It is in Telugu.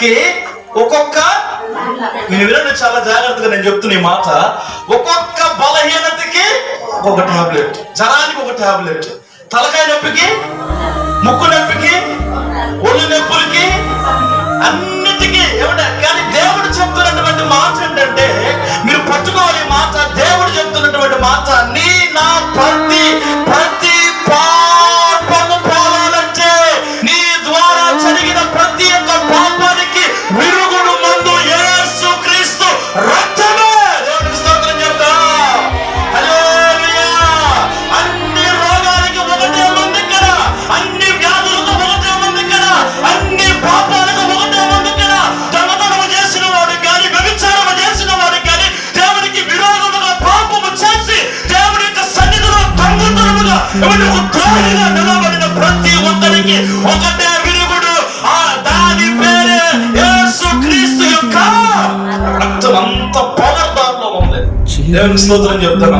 దానికి ఒక్కొక్క నేను వినండి చాలా జాగ్రత్తగా నేను చెప్తున్న ఈ మాట. ఒక్కొక్క బలహీనతకి ఒక టాబ్లెట్ జ్వరానికి ఒక టాబ్లెట్. తలకాయ నొప్పికి ముక్కు నొప్పికి ఒళ్ళు నొప్పులకి అన్నిటికీ ఏమంటే కానీ దేవుడు చెప్తున్నటువంటి మాట ఏంటంటే మీరు పట్టుకోవాలి మాట దేవుడు చెప్తున్నటువంటి మాట అన్ని దొంగతనముగా ఎవరికి నిలబడిన ప్రతి ఒక్కరికి ఒకటే విరుగుడు. ఆ దాని పేరే యేసు క్రీస్తు యొక్క రక్తం అంత పవర్ ఉంది దేవుని స్తోత్రం చెప్తాను